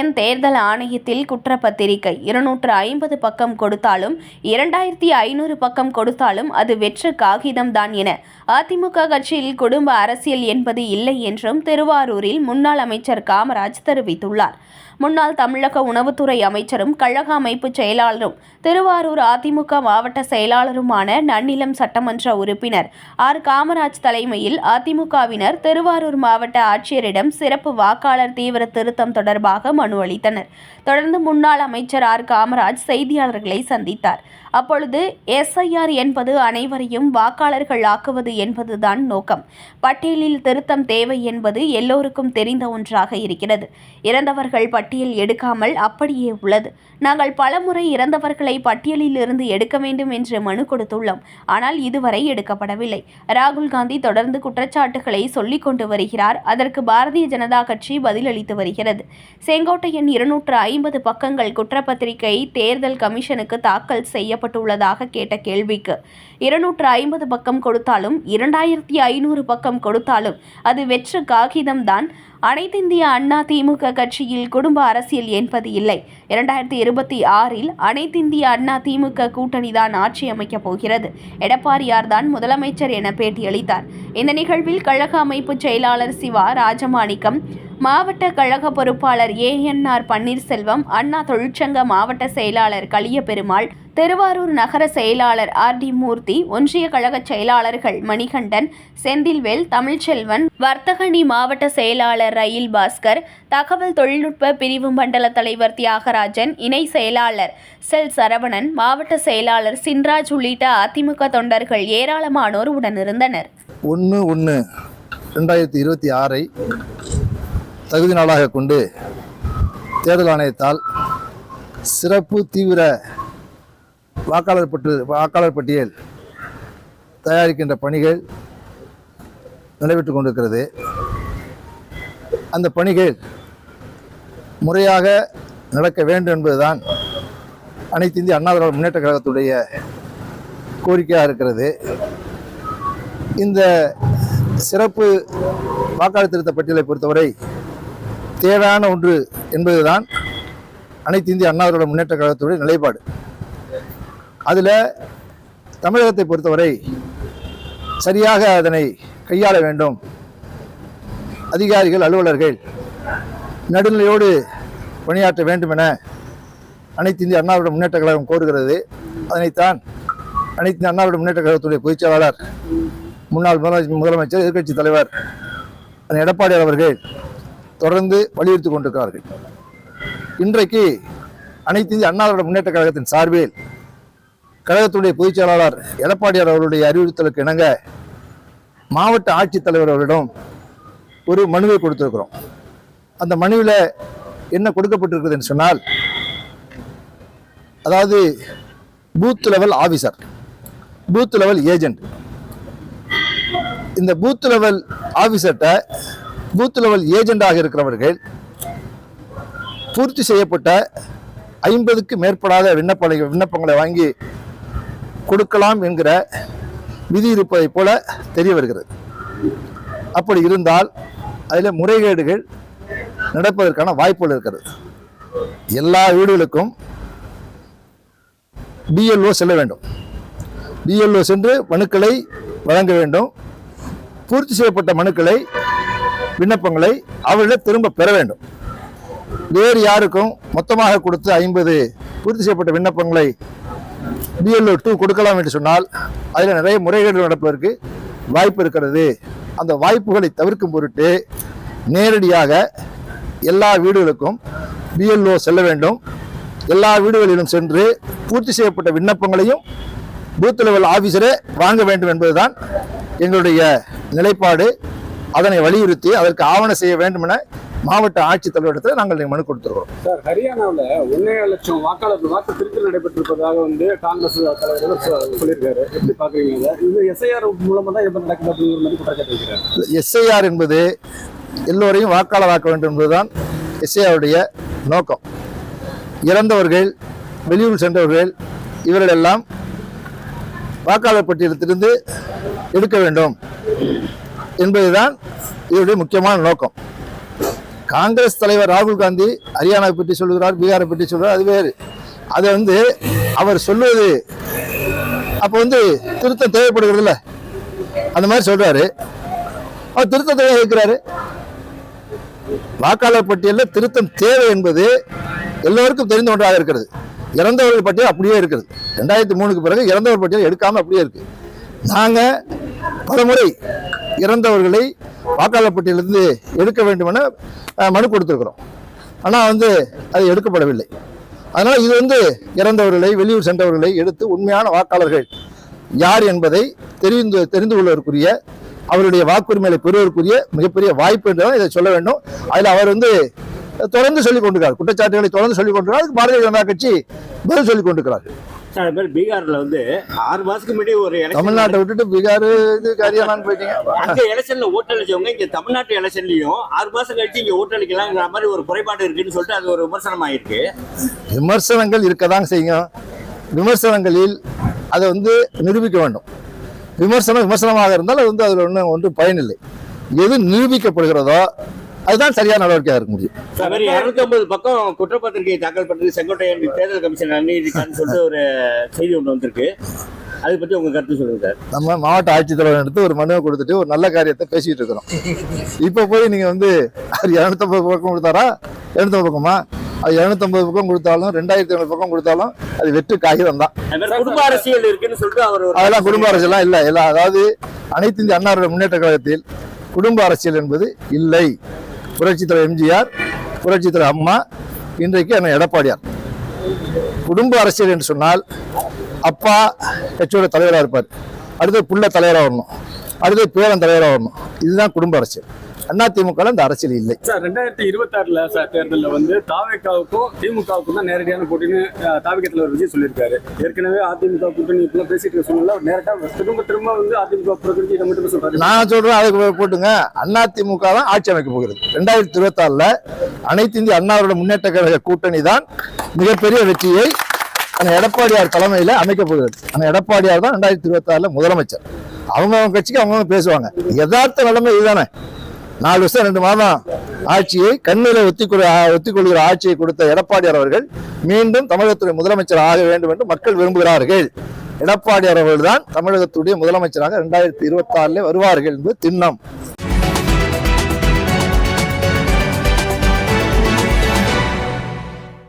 செங்கோட்டையன் தேர்தல் ஆணையத்தில் குற்றப்பத்திரிகை. இருநூற்று ஐம்பது பக்கம் கொடுத்தாலும் இரண்டாயிரத்தி ஐநூறு பக்கம் கொடுத்தாலும் அது வெற்று காகிதம்தான் என அதிமுக கட்சியில் குடும்ப அரசியல் என்பது இல்லை என்றும் திருவாரூரில் முன்னாள் அமைச்சர் காமராஜ் தெரிவித்துள்ளார். முன்னாள் தமிழக உணவுத்துறை அமைச்சரும் கழக அமைப்பு செயலாளரும் திருவாரூர் அதிமுக மாவட்ட செயலாளருமான நன்னிலம் சட்டமன்ற உறுப்பினர் ஆர். காமராஜ் தலைமையில் அதிமுகவினர் திருவாரூர் மாவட்ட ஆட்சியரிடம் சிறப்பு வாக்காளர் தீவிர திருத்தம் தொடர்பாக மனு அளித்தனர். தொடர்ந்து முன்னாள் அமைச்சர் ஆர். காமராஜ் செய்தியாளர்களை சந்தித்தார். அப்பொழுது எஸ்ஐஆர் என்பது அனைவரையும் வாக்காளர்கள் ஆக்குவது என்பதுதான் நோக்கம். பட்டியலில் திருத்தம் தேவை என்பது எல்லோருக்கும் தெரிந்த ஒன்றாக இருக்கிறது. இறந்தவர்கள் பட்டியல் எடுக்காமல் அப்படியே உள்ளது. நாங்கள் பலமுறை இறந்தவர்களை பட்டியலில் இருந்து எடுக்க வேண்டும் என்று மனு கொடுத்துள்ளோம். ஆனால் இதுவரை எடுக்கப்படவில்லை. ராகுல் காந்தி தொடர்ந்து குற்றச்சாட்டுகளை சொல்லிக் கொண்டு வருகிறார். அதற்கு பாரதிய ஜனதா கட்சி பதிலளித்து வருகிறது. செங்கோட்டையன் இருநூற்று ஐம்பது பக்கங்கள் குற்றப்பத்திரிகை தேர்தல் கமிஷனுக்கு தாக்கல் செய்யப்பட்டுள்ளதாக கேட்ட கேள்விக்கு இருநூற்று ஐம்பது பக்கம் கொடுத்தாலும் இரண்டாயிரத்தி ஐநூறு பக்கம் கொடுத்தாலும் அது வெற்று காகிதம்தான். அனைத்திந்திய அண்ணா திமுக கட்சியில் குடும்ப அரசியல் என்பது இல்லை. இரண்டாயிரத்தி இருபத்தி ஆறில் அனைத்திந்திய அண்ணா திமுக கூட்டணிதான் ஆட்சி அமைக்கப் போகிறது. எடப்பாடியார் தான் முதலமைச்சர் என பேட்டியளித்தார். இந்த நிகழ்வில் கழக அமைப்பு செயலாளர் சிவா ராஜமாணிக்கம் மாவட்ட கழக பொறுப்பாளர் ஏஎன்ஆர் பன்னீர்செல்வம் அண்ணா தொழிற்சங்க மாவட்ட செயலாளர் கலியபெருமாள் திருவாரூர் நகர செயலாளர் ஆர். டி. மூர்த்தி ஒன்றிய கழக செயலாளர்கள் மணிகண்டன் செந்தில்வேல் தமிழ்ச்செல்வன் வர்த்தகணி மாவட்ட செயலாளர் ரயில் பாஸ்கர் தகவல் தொழில்நுட்ப பிரிவு மண்டல தலைவர் தியாகராஜன் இணை செயலாளர் செல் சரவணன் மாவட்ட செயலாளர் சின்ராஜ் உள்ளிட்ட அதிமுக தொண்டர்கள் ஏராளமானோர் உடனிருந்தனர். ஒன்று ஒன்று ரெண்டாயிரத்தி இருபத்தி ஆறை தகுதி நாளாக கொண்டு தேர்தல் ஆணையத்தால் சிறப்பு தீவிர வாக்காளர் பட்டு வாக்காளர் பட்டியல் தயாரிக்கின்ற பணிகள் நடைபெற்று கொண்டிருக்கிறது. அந்த பணிகள் முறையாக நடக்க வேண்டும் என்பதுதான் அனைத்து இந்திய அண்ணா திராவிட முன்னேற்ற கழகத்துடைய கோரிக்கையாக இருக்கிறது. இந்த சிறப்பு வாக்காளர் திருத்த பட்டியலை பொறுத்தவரை தேவையான ஒன்று என்பதுதான் அனைத்து இந்திய அண்ணாவிரோட முன்னேற்ற கழகத்துடைய நிலைப்பாடு. அதில் தமிழகத்தை பொறுத்தவரை சரியாக அதனை கையாள வேண்டும். அதிகாரிகள் அலுவலர்கள் நடுநிலையோடு பணியாற்ற வேண்டும் என அனைத்து இந்திய அண்ணாவிட முன்னேற்ற கழகம் கோருகிறது. அதனைத்தான் அனைத்து இந்திய அண்ணாவிட முன்னேற்ற கழகத்துடைய பொதுச் செயலாளர் முன்னாள் முதலமைச்சர் முதலமைச்சர் எதிர்க்கட்சி தலைவர் எடப்பாடி அவர்கள் தொடர்ந்து வலியுறுத்தி கொண்டிருக்கிறார்கள். இன்றைக்கு அனைத்து இந்திய அண்ணா திராவிட முன்னேற்ற கழகத்தின் சார்பில் கழகத்துடைய பொதுச் செயலாளர் எடப்பாடியார் அவருடைய அறிவுறுத்தலுக்கு இணங்க மாவட்ட ஆட்சித்தலைவர் அவரிடம் ஒரு மனுவை கொடுத்திருக்கிறோம். அந்த மனுவில் என்ன கொடுக்கப்பட்டிருக்குதுன்னு சொன்னால் அதாவது booth level officer booth level agent இந்த பூத் லெவல் ஆஃபீஸர்கிட்ட பூத் லெவல் ஏஜெண்டாக இருக்கிறவர்கள் பூர்த்தி செய்யப்பட்ட ஐம்பதுக்கு மேற்படாத விண்ணப்பங்களை விண்ணப்பங்களை வாங்கி கொடுக்கலாம் என்கிற விதி இருப்பதைப் போல தெரிய வருகிறது. அப்படி இருந்தால் அதில் முறைகேடுகள் நடப்பதற்கான வாய்ப்புகள் இருக்கிறது. எல்லா வீடுகளுக்கும் பிஎல்ஓ செல்ல வேண்டும். பிஎல்ஓ சென்று மனுக்களை வழங்க வேண்டும். பூர்த்தி செய்யப்பட்ட மனுக்களை விண்ணப்பங்களை அவர்களிடம் திரும்ப பெற வேண்டும். வேறு யாருக்கும் மொத்தமாக கொடுத்து ஐம்பது பூர்த்தி செய்யப்பட்ட விண்ணப்பங்களை பிஎல்ஓ டூ கொடுக்கலாம் என்று சொன்னால் அதில் நிறைய முறைகேடுகள் நடப்பதற்கு வாய்ப்பு இருக்கிறது. அந்த வாய்ப்புகளை தவிர்க்கும் பொருட்டு நேரடியாக எல்லா வீடுகளுக்கும் பிஎல்ஓ செல்ல வேண்டும். எல்லா வீடுகளிலும் சென்று பூர்த்தி செய்யப்பட்ட விண்ணப்பங்களையும் பூத் லெவல் ஆஃபீஸரே வாங்க வேண்டும் என்பதுதான் எங்களுடைய நிலைப்பாடு. அதனை வலியுறுத்தி அதற்கு ஆவண செய்ய வேண்டும் என மாவட்ட ஆட்சித்தலைவரிடத்தில் நாங்கள் மனு கொடுத்துருக்கிறோம். சார் ஹரியானாவில் ஒன்னே லட்சம் வாக்காளர் வாக்கு திருத்தல் நடைபெற்றிருப்பதாக வந்து காங்கிரஸ் தலைவர் சொல்லியிருக்காரு. எப்படி பாக்குறீங்க இதை? எஸ்ஐஆர் மூலமா தான் எப்படி நடக்குது அப்படிங்கிற மாதிரி குற்றச்சாட்டு எஸ்ஐஆர் என்பது எல்லோரையும் வாக்காளராக்க வேண்டும் என்பதுதான் எஸ்ஐஆருடைய நோக்கம். இறந்தவர்கள் வெளியூர் சென்றவர்கள் இவர்களெல்லாம் வாக்காளர் பட்டியலத்திலிருந்து எடுக்க வேண்டும். என்பதுதான் இதனுடைய முக்கியமான நோக்கம். காங்கிரஸ் தலைவர் ராகுல் காந்தி ஹரியானாவை பற்றி சொல்கிறார் பீகாரை பற்றி சொல்கிறார் அது வேறு. அதை வந்து அவர் சொல்வது அப்போ வந்து திருத்தம் தேவைப்படுகிறதுல அந்த மாதிரி சொல்றாரு. அவர் திருத்தத்தை தேவை இருக்கிறாரு வாக்காளர் பட்டியலில் திருத்தம் தேவை என்பது எல்லோருக்கும் தெரிந்த ஒன்றாக இருக்கிறது. இறந்தவர்கள் பட்டியல் அப்படியே இருக்கிறது ரெண்டாயிரத்தி மூணுக்கு பிறகு இறந்தவர் பட்டியல் எடுக்காமல் அப்படியே இருக்குது நாங்கள் பலமுறை இறந்தவர்களை வாக்காளர் பட்டியலிருந்து எடுக்க வேண்டுமென மனு கொடுத்துருக்குறோம். ஆனால் வந்து அது எடுக்கப்படவில்லை. அதனால் இது வந்து இறந்தவர்களை வெளியூர் சென்றவர்களை எடுத்து உண்மையான வாக்காளர்கள் யார் என்பதை தெரிந்து தெரிந்து கொள்வதற்குரிய அவருடைய வாக்குரிமையை பெறுவதற்குரிய மிகப்பெரிய வாய்ப்பு என்றுதான் இதை சொல்ல வேண்டும். அதில் அவர் வந்து தொடர்ந்து சொல்லிக் கொண்டிருக்கிறார். குற்றச்சாட்டுகளை தொடர்ந்து சொல்லிக் கொண்டிருக்கிறார். பாரதிய ஜனதா கட்சி பதில் சொல்லிக் கொண்டிருக்கிறார்கள். அது மாதிரி பீகார்ல வந்து ஆறு மாசத்துக்கு முன்னாடி ஒரு தமிழ்நாட்டை விட்டுட்டு பீகார் இது ஹரியானான்னு போயிட்டீங்க. அங்க எலெக்ஷன்ல ஓட்டளிச்சவங்க இங்க தமிழ்நாட்டு எலெக்ஷன்லயும் ஆறு மாசம் கழிச்சு இங்க ஓட்டளிக்கலாங்கிற மாதிரி ஒரு குறைபாடு இருக்குன்னு சொல்லிட்டு அது ஒரு விமர்சனம் ஆயிருக்கு. விமர்சனங்கள் இருக்கதான் செய்யும் விமர்சனங்களில் அதை வந்து நிரூபிக்க வேண்டும். விமர்சனம் விமர்சனமாக இருந்தால் அது வந்து அதில் ஒன்றும் ஒன்றும் பயனில்லை எது நிரூபிக்கப்படுகிறதோ அதுதான் சரியான நடவடிக்கையாக இருக்க முடியும். அது மாதிரி இருநூத்தி ஐம்பது பக்கம் குற்றப்பத்திரிகை தாக்கல் பண்றது செங்கோட்டையன் தேர்தல் கமிஷன் அங்கீகரிக்கான்னு சொல்லிட்டு ஒரு செய்தி ஒன்று வந்திருக்கு. அதை பத்தி உங்க கருத்து சொல்லுங்க சார். நம்ம மாவட்ட ஆட்சித்தலைவர் எடுத்து ஒரு மனுவை கொடுத்துட்டு ஒரு நல்ல காரியத்தை பேசிட்டு இருக்கிறோம். இப்போ போய் நீங்க வந்து இரநூத்தம்பது பக்கம் கொடுத்தாரா? இரநூத்தம்பது பக்கமா? அது இரநூத்தம்பது பக்கம் கொடுத்தாலும் ரெண்டாயிரத்தி ஐநூறு பக்கம் கொடுத்தாலும் அது வெற்று காகிதம் தான். குடும்ப அரசியல் இருக்குன்னு சொல்லிட்டு அவர் அதெல்லாம் குடும்ப அரசியல்லாம் இல்லை. எல்லாம் அதாவது அனைத்து இந்திய அன்னாரோட முன்னேற்ற கழகத்தில் குடும்ப அரசியல் என்பது இல்லை. புரட்சித் தலைவர் எம்ஜிஆர் புரட்சித் தலைவர் அம்மா இன்றைக்கு அண்ணன் எடப்பாடியார். குடும்ப அரசியல் என்று சொன்னால் அப்பா கட்சியோட தலைவராக இருப்பார். அடுத்து புள்ள தலைவராக வரணும். அடுத்து பேரன் தலைவராக வரணும். இதுதான் குடும்ப அரசியல். அதிமுக அந்த அரசியல் இல்லை. சார் ரெண்டாயிரத்தி இருபத்தி ஆறுல சார் தேர்தலில் வந்து தாவேக்காவுக்கும் திமுகவுக்கும் தான் நேரடியான போட்டின்னு தாவிக தலைவர் விஜய் சொல்லியிருக்காரு. ஏற்கனவே அதிமுக கூட்டணி இப்பெல்லாம் பேசிட்டு இருக்க சூழ்நிலை நேரட்டா திரும்ப திரும்ப வந்து அதிமுக இதை மட்டும் சொல்றாரு. நான் சொல்றேன் அதுக்கு போட்டுங்க. அதிமுக தான் ஆட்சி அமைக்க போகிறது ரெண்டாயிரத்தி இருபத்தி ஆறுல அனைத்து இந்திய அண்ணாவோட முன்னேற்ற கழக கூட்டணி தான் மிகப்பெரிய வெற்றியை அந்த எடப்பாடியார் தலைமையில அமைக்க போகிறது. அந்த எடப்பாடியார் தான் ரெண்டாயிரத்தி இருபத்தி ஆறுல முதலமைச்சர். அவங்க அவங்க கட்சிக்கு அவங்க பேசுவாங்க. யதார்த்த நிலைமை இதுதானே. நாலு வருஷம் ரெண்டு மாதம் ஆட்சியை கண்ணில ஒத்திக்கொள் ஒத்திக்கொள்கிற ஆட்சியை கொடுத்த எடப்பாடியார் அவர்கள் மீண்டும் தமிழகத்துடைய முதலமைச்சர் ஆக வேண்டும் என்று மக்கள் விரும்புகிறார்கள். எடப்பாடியார் அவர்கள் தான் தமிழகத்துடைய முதலமைச்சராக ரெண்டாயிரத்தி இருபத்தி ஆறுல வருவார்கள் என்பது திண்ணம்.